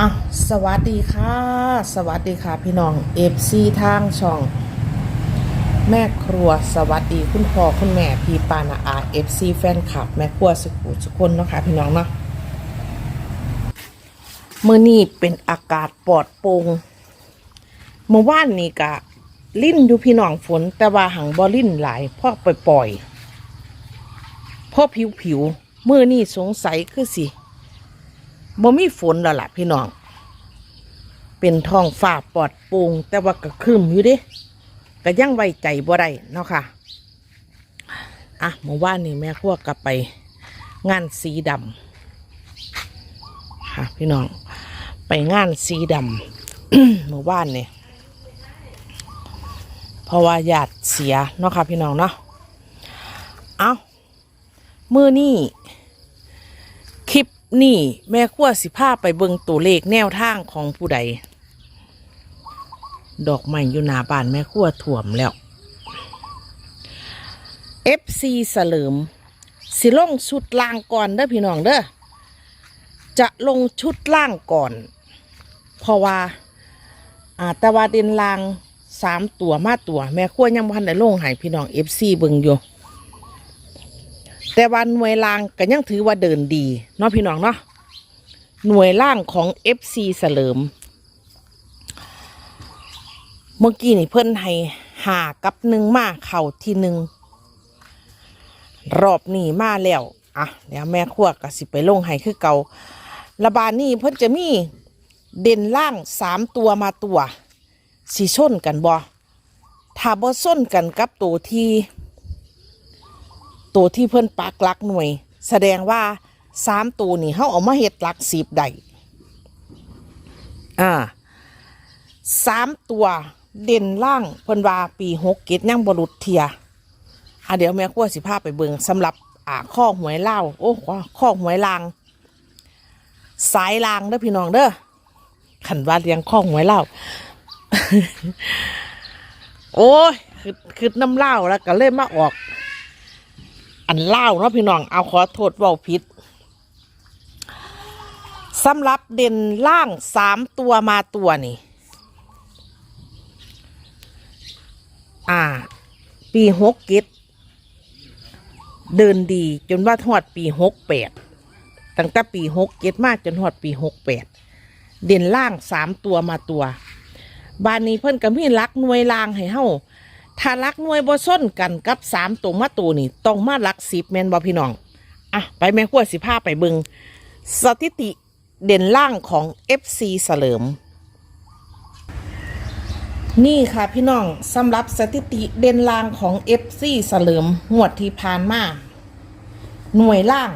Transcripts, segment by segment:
อะสวัสดีค่ะ สวัสดีค่ะพี่น้องเอฟซีทางช่อง แม่ครัวสวัสดีคุณพ่อคุณแม่พี่ปานาอาเอฟซีแฟนคลับ แม่ครัวสุขุสุคนเนาะค่ะพี่น้องเนาะเมื่อนี้เป็นอากาศปลอดโปร่งเมื่อวานนี้กะ ลิ่นอยู่พี่น้องฝน แต่ว่าหังบอลิ่นหลายพราะปล่อยๆพราะผิวผิวๆมื่อนี้สงสัยคือสิ บ่มีฝนแล้วล่ะพี่น้อง เป็นท้องฟ้าปลอดโปร่งแต่ว่าก็ครึมอยู่เดิก็ยังไว้ใจบ่ได้เนาะค่ะ อะเมื่อวานนี้แม่ครัวกลับไปงานสีดำค่ะ พี่น้อง ไปงานสีดำเมื่อวานเนี่ยเพราะว่าญาติเสียเนาะค่ะ พี่น้องเนาะ เอามือนี่ นี่แม่ขั้วสิพาไปเบิงตัวเลขแนวทางของผู้ใด ดอกไม้อยู่หน้าบ้านแม่ขั้วถ่วมแล้ว FC เสลิม สิลงชุดล่างก่อนเด้อพี่น้องเด้อจะลงชุดล่างก่อน เพราะว่าอ่าแต่ว่าเด่นลางสามตัวมาตัว แม่ขั้วยังพันได้ลงให้พี่น้อง FC เบิงอยู่ แต่ว่าหน่วยล่างก็ยังถือว่าเดินดีเนาะพี่น้องเนาะหน่วยล่างของ FC เสลิม เมื่อกี้นี่เพิ่นให้หากับหนึ่งมาเข่าที่หนึ่งรอบนี้มาแล้วอะเดี๋ยวแม่ขั้วก็สิไปลงให้คือเการะบาดนี้เพิ่นจะมีเด่นล่างสามตัวมาตัวสีส้นกันบ่ถ้าบ่ส้นกันกับตัวที่ ตัวที่เพิ่นปักหลักหน่วย แสดงว่าสามตัวนี่เขาเอามาเฮ็ดหลักสิบได้อ่าสามตัวเด่นล่างเพิ่นว่าปีหกเกตยังบรุษเทียอะเดี๋ยวแม่ขั้วสิพาไปเบิงสำหรับอ่าข้อหวยเล่าโอ้ข้อหวยลาง สายลางเด้อพี่น้องเด้อขันว่าเรียงข้อหวยเล่าโอ้ยคือคือน้ำเล่าแล้วก็เลยมาออก อันเล่าเนาะพี่น้องเอาขอโทษว่าผิดสำหรับเด่นล่างสามตัวมาตัวนี่ อ่า ปีหกเกตเดินดีจนว่าทอดปีหกแปดตั้งแต่ปีหกเกตมากจนทอดปีหกแปดเด่นล่างสามตัวมาตัวบ้านนี้เพิ่นก็มีรักหน่วยล่างให้เฮา ถ้ารักหน่วยบ่ส้นกันกับสามตัวมาตัวนี่ต้องมารักสิบแมนบ่พี่น้องอะไปแม่ขั้วสิผ้าไปเบิงสถิติเด่นล่างของ FC เสลิม นี่ค่ะพี่น้องสำหรับสถิติเด่นล่างของ FC เสลิมงวดที่ผ่านมาหน่วยล่าง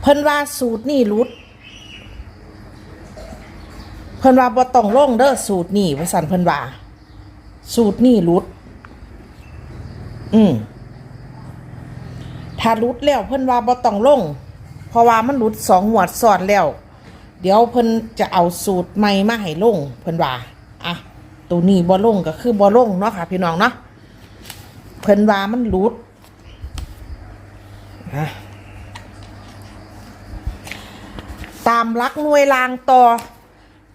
เพิ่นว่าสูตรนี่รุด เพิ่นว่าบ่ต้องลงเด้อสูตรนี่ว่าสั่นเพิ่นว่า สูตรนี่รุด อืมถ้ารุดแล้วเพิ่นว่าบ่ต้องลง เพราะว่ามันรุดสองหวดซ้อนแล้ว เดี๋ยวเพิ่นจะเอาสูตรใหม่มาให้ลง เพิ่นว่าอะตัวนี้บ่ลงก็คือบ่ลงเนาะค่ะ พี่น้องเนาะเพิ่นว่ามันรุดอะตามลักหน่วยลางต่อ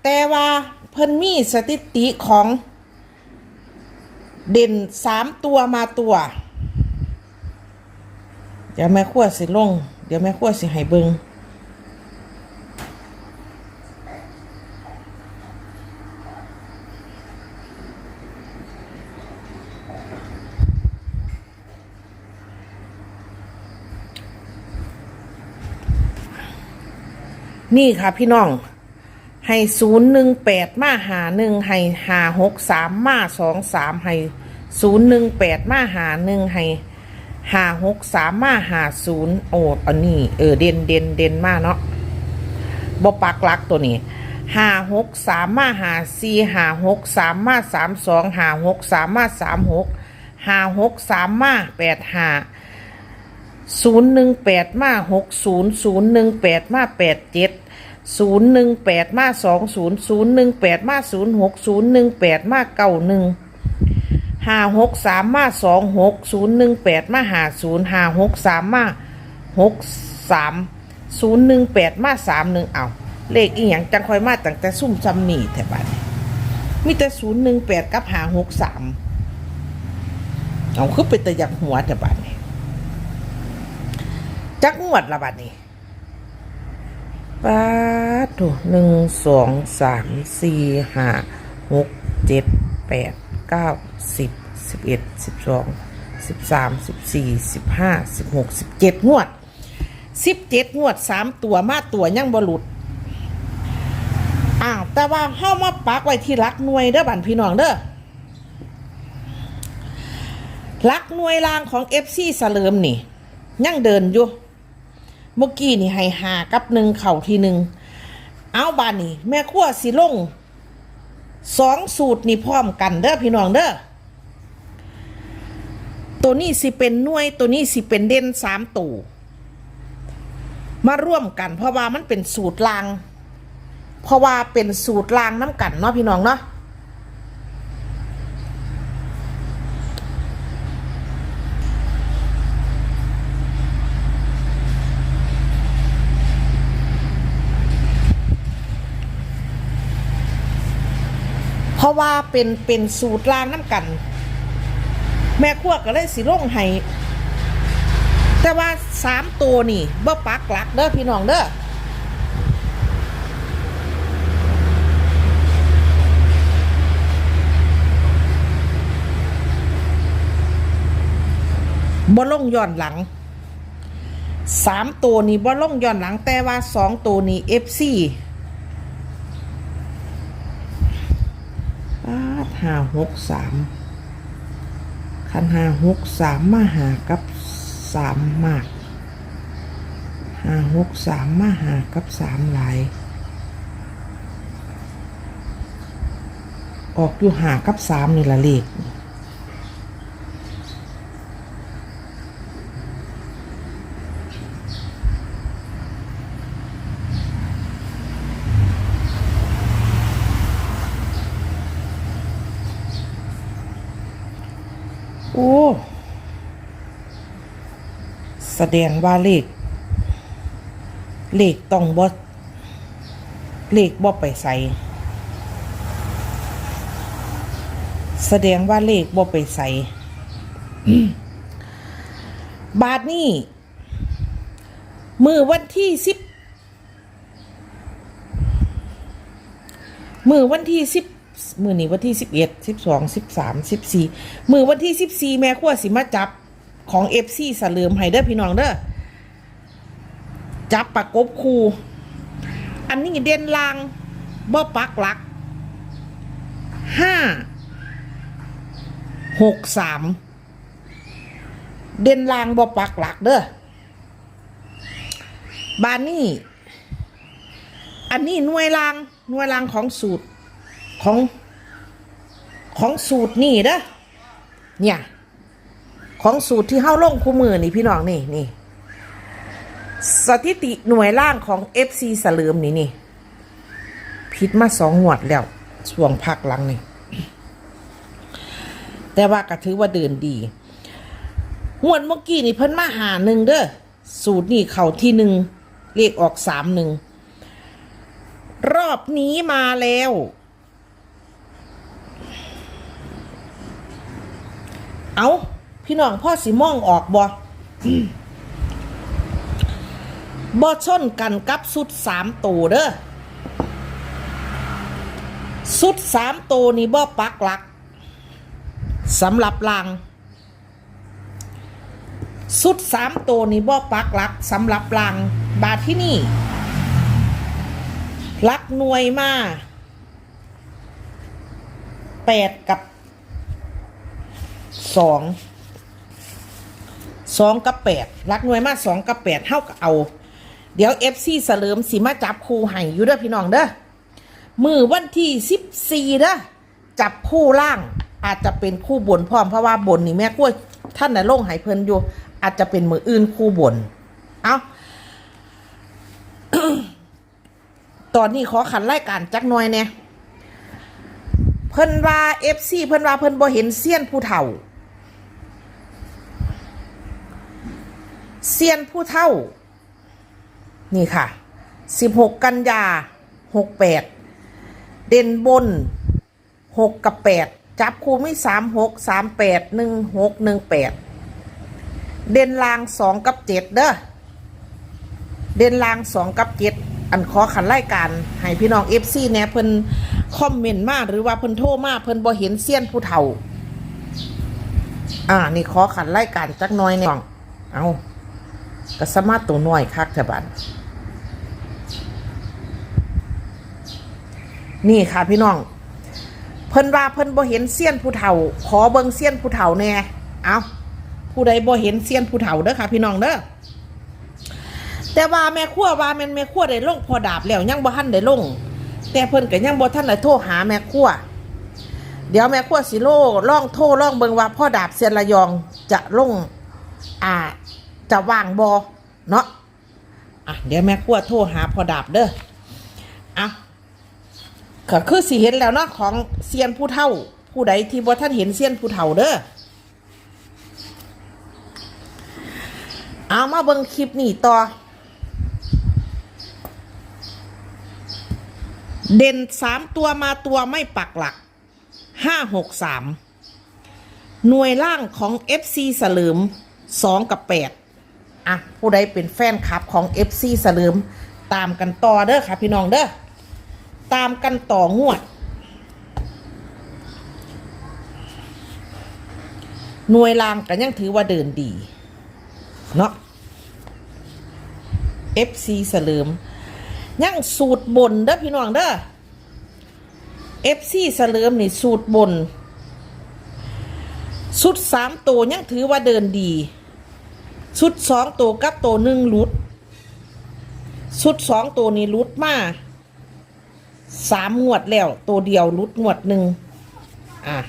แต่ว่าเพิ่นมีสถิติของเด่นสามตัวมาตัว เดี๋ยวแม่ขั้วสิลง เดี๋ยวแม่ขั้วสิให้เบิงนี่ค่ะพี่น้อง ให้ศูนย์หนึ่งแปดมาหาหนึ่งให้หาหกสามมาสองสามให้ศูนย์หนึ่งแปดมาหาหนึ่งให้หาหกสามมาหาศูนย์โอ้อันนี้เออเด่นเด่นเด่นมากเนาะบอปักลักตัวนี้หาหกสามมาหาสี่หาหกสามมาสามสองหาหกสามมาสามหกหาหกสามมาแปดหาศูนย์หนึ่งแปดมาหกศูนย์ศูนย์หนึ่งแปดมาแปดเจ็ด ศูนย์หนึ่งแปดมาสองศูนย์ศูนย์หนึ่งแปดมาศูนย์หกศูนย์หนึ่งแปดมาเก้าหนึ่งห้าหกสามมาสองหกศูนย์หนึ่งแปดมาหาศูนย์ห้าหกสามมาหกสามศูนย์หนึ่งแปดมาสามหนึ่งเอาเลขอีหยังจังคอยมาตั้งแต่ซุ่มจำหนีแถวบ้านมีแต่ศูนย์หนึ่งแปดกับหาหกสามเอาคือเป็นต่อยากหัวแถวบ้านนี่จักงวดละบัดนี้ ป้าดโถหนึ่งสองสามสี่ห้าหกเจ็ดแปดเก้าสิบสิบเอ็ดสิบสองสิบสามสิบสี่สิบห้าสิบหกสิบเจ็ดงวดสิบเจ็ดงวดสามตัวมาตัวยังบหลุดอ้าวแต่ว่าเข้ามาปักไว้ที่รักหน่วยเด้อบันพี่น้องเด้อรักหน่วยรางของเอฟซีสเลิมนี่ ยังเดินอยู่ เมื่อกี้นี่ให้หากับหนึ่งเข่าทีหนึ่งเอาบานนี่แม่ขั้วสิลงสองสูตรนี่พร้อมกันเด้อพี่น้องเด้อตัวนี้สิเป็นหน่วยตัวนี้สิเป็นเด่นสามตัวมาร่วมกัน เพราะว่ามันเป็นสูตรลาง เพราะว่าเป็นสูตรลางน้ำกันเนาะพี่น้องเนาะ เพราะ ว่าเป็นเป็นสูตรลางน้ำกัน แม่ขั้วก็เลยสิลงให้แต่ว่าสามตัวนี่บ่ปักหลักเด้อพี่น้องเด้อบ่ลงย้อนหลังสามตัวนี่บ่ลงย้อนหลังแต่ว่าสองตัวนี่เอฟซีปาด ห้าหกสามคันห้าหกสามมาหากับสามมากห้าหกสามมาหากับสามหลายออกอยู่หากับสามนี่ละเลขโอ้ แสดงว่าเลข เลขต้องบ่เลขบ่ไปใส่แสดงว่าเลขบ่ไปใส่บาทนี่มือวันที่สิบมือวันที่สิบมือนี้วันที่สิบเอ็ดสิบสองสิบสามสิบสี่มือวันที่สิบสี่แม่ขั้วสิมาจับ ของเอฟซีสลืมไฮเดอร์พี่น้องเด้อจับปากกบคูอันนี้เด่นลางบ่ปักหลักห้าหกสามเด่นลางบ่ปักหลักเด้อบานนี่อันนี้หน่วยรางหน่วยรางของสูตรของของสูตรนี่เด้อเนี่ย ของสูตรที่เข้าลงคู่มือนี่พี่น้องนี่นี่สถิติหน่วยล่างของ FC สลืมนี่นี่พิษมาสองหวดแล้วช่วงพักหลังนี่แต่ว่าก็ถือว่าเดินดีหวดเมื่อกี้นี่เพิ่นมาหาหนึ่งเด้อสูตรนี่เข่าที่หนึ่งเลขออกสามหนึ่งรอบนี้มาแล้ว เอา พี่น้องพ่อสิม่องออกบ่บ่ชนกันกับสุดสามตัวเด้อสุดสามตัวนี่บ่ปักหลักสำหรับลางสุดสามตัวนี่บ่ปักหลักสำหรับลางบาทที่นี่ลักหน่วยมาแปดกับสอง สองกับแปดลักหน่วยมาสองกับแปดเท่ากับเอา เดี๋ยวเอฟซีเสลิมสิมาจับคู่ให้อยู่เด้อพี่น้องเด้อมือวันที่สิบสี่เด้อจับคู่ล่างอาจจะเป็นคู่บนพร้อมเพราะว่าบนนี่แม่กล้วยท่านน่ะลงหายเพลินอยู่ อาจจะเป็นมืออื่นคู่บน เอาตอนนี้ขอขันไล่การจักหน่อยเนี่ยเพิ่นว่าเอฟซีเพิ่นว่าเพิ่นบ่เห็นเซียนผู้เฒ่า เซียนผู้เฒ่า นี่ค่ะ 16 กันยา 68 เด่นบน 6 กับ 8 จับคู่ม่3 6 3 8 1 6 1 8 เด่นลาง 2 กับ 7 เด้อ เด่นลาง 2 กับ 7 อันขอขันไล่การให้พี่น้อง FC แน่เพิ่นคอมเมนต์มาหรือว่าเพิ่นโทรมาเพิ่นบ่เห็นเสี้ยนผู้เฒ่า อ่า นี่ขอขันไล่การจักหน้อยแน่น้องเอา กระสมาตัวน้อยคักเถอะบันนี่ค่ะพี่น้อง เพิ่นว่าเพิ่นบ่เห็นเสี้ยนผู้เฒ่า ขอเบิ่งเสี้ยนผู้เฒ่าแน่เอาผู้ใดบ่เห็นเสี้ยนผู้เฒ่าเด้อค่ะพี่น้องเด้อแต่ว่าแม่ครัวว่าแม่แม่ครัวได้ลงพอดาบแล้วยังบ่ทันได้ลง แต่เพิ่นก็ยังบ่ทันได้โทรหาแม่ครัวเดี๋ยวแม่ครัวสิโล่ล่องโทรล่องเบิ่งว่าพ่อดาบเซียนระยองจะลงอ่า จะว่างบอเนาะอะเดี๋ยวแม่ครัวโทรหาพอดาบเด้ออะก็คือสิเห็นแล้วเนาะของเซียนผู้เฒ่า ผู้ใดที่บ่ท่านเห็นเซียนผู้เฒ่าเด้อเอามาเบิ่งคลิปนี้ต่อ เด่นสามตัวมาตัวไม่ปักหลักห้าหกสามหน่วยล่างของ FC สลืมสองกับแปด อะผู้ใดเป็นแฟนคลับของ FC สลืมตามกันต่อเด้อค่ะ พี่น้องเด้อตามกันต่องวด หน่วยล่างกันยังถือว่าเดินดี เนาะ FC สลืมยังสูตรบนเด้อพี่น้องเด้อเอฟซีเสลิมนี่สูตรบน สุดสามตัวยังถือว่าเดินดี สุดสองตัวกับตัวหนึ่งรุด สุดสองตัวนี้รุดมาสามงวดแล้ว ตัวเดียวรุดงวดหนึ่งอะ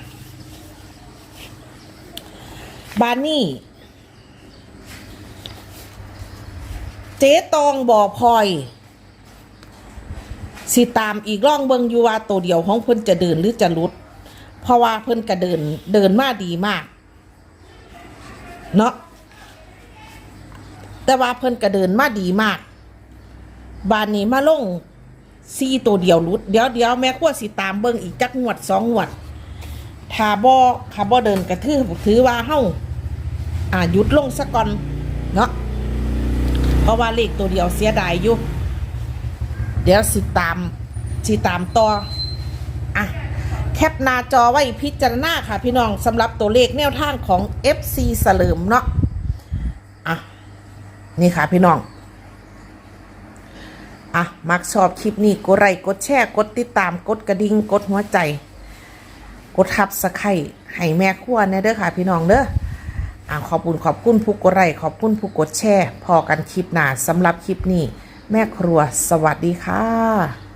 บานี่ เจ๊ตองบ่อพลอย สิตามอีกร่องเบิงอยู่ว่าตัวเดียวของเพิ่นจะเดินหรือจะหลุด เพราะว่าเพิ่นก็เดินเดินมาดีมาก เนาะ แต่ว่าเพิ่นก็เดินมาดีมาก บานนี้มาลงซีตัวเดียวหลุด เดี๋ยวเดี๋ยวแม่ขั้วสิตามเบิ้งอีกจักงวดสองงวดถ้าบ่ถ้าบ่เดินกระทือถือว่าเฮาอ่าหยุดลงซะก่อนเนาะเพราะว่าเลขตัวเดียวเสียดายอยู่ เดี๋ยวสิตามสิตามต่ออะแคปหน้าจอไว้พิจารณาค่ะพี่น้องสำหรับตัวเลขแนวทางของ FC สเลิมเนาะอะ นี่ค่ะพี่น้อง อะ มักชอบคลิปนี้กดไลค์กดแชร์กดติดตามกดกระดิ่งกดหัวใจ กดทับสไครให้แม่ขั้วเน่เด้อค่ะพี่น้องเด้ออะขอบคุณขอบคุณผู้กดไลค์ขอบคุณผู้กดแชร์ พอกันคลิปหน้าสำหรับคลิปนี้ แม่ครัวสวัสดีค่ะ